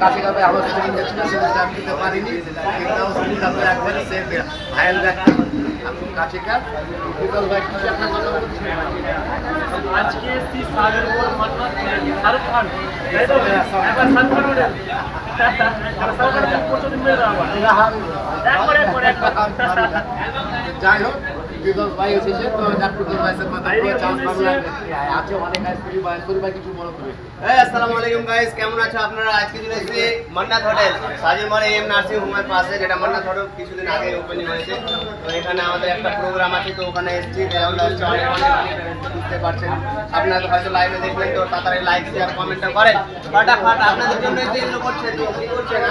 কাছে কাছে আমার শরীর যাচ্ছিল সেটা আমি দিতে পারিনি ফিরদাউস উনি তারপরে একবারে সে ভাইয়াল ব্যক্তি আপনি কাছে কাজ ফিরদাউস ভাই কিছু কথা বলছেন আজকে এসছি সাগর মান্নাত শাহরুখ খান একবার যাই হোক ফিরদাউস ভাই এসেছে, তো সাথে চান্স পাবো আছে অনেক বা আইসক্রিম বা কিছু মনে করবে হ্যাঁ আসসালামু আলাইকুম গাইস কেমন আছো আপনারা? আজকে দিন এসেছি মান্নাত হোটেল সাজিমার এম নার্সিং হোমের পাশে, যেটা মান্নাত হোটেল কিছুদিন আগে ওপেনিং হয়েছে। তো এখানে আমাদের একটা প্রোগ্রাম আছে, তো ওখানে এসেছি অনেক অনেক। বুঝতে পারছেন। আপনারা হয়তো লাইভে দেখলেন তো, তাড়াতাড়ি লাইক শেয়ার কমেন্টটা করেন। ফাটাফাট আপনাদের জন্য করছে করছে না?